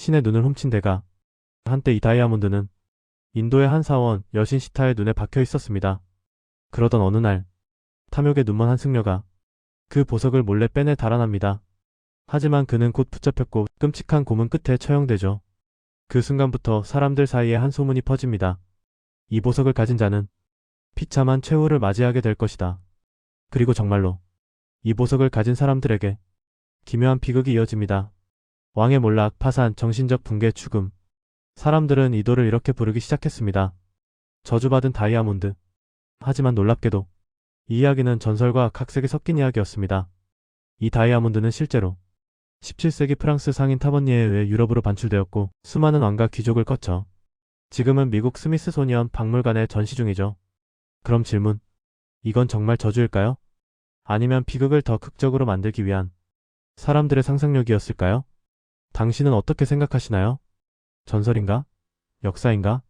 신의 눈을 훔친 데가 한때 이 다이아몬드는 인도의 한 사원 여신 시타의 눈에 박혀 있었습니다. 그러던 어느 날 탐욕에 눈먼 한 승려가 그 보석을 몰래 빼내 달아납니다. 하지만 그는 곧 붙잡혔고 끔찍한 고문 끝에 처형되죠. 그 순간부터 사람들 사이에 한 소문이 퍼집니다. 이 보석을 가진 자는 비참한 최후를 맞이하게 될 것이다. 그리고 정말로 이 보석을 가진 사람들에게 기묘한 비극이 이어집니다. 왕의 몰락, 파산, 정신적 붕괴, 죽음. 사람들은 이 돌을 이렇게 부르기 시작했습니다. 저주받은 다이아몬드. 하지만 놀랍게도 이 이야기는 전설과 각색이 섞인 이야기였습니다. 이 다이아몬드는 실제로 17세기 프랑스 상인 타버니에 의해 유럽으로 반출되었고 수많은 왕과 귀족을 거쳐 지금은 미국 스미스소니언 박물관에 전시 중이죠. 그럼 질문. 이건 정말 저주일까요? 아니면 비극을 더 극적으로 만들기 위한 사람들의 상상력이었을까요? 당신은 어떻게 생각하시나요? 전설인가? 역사인가?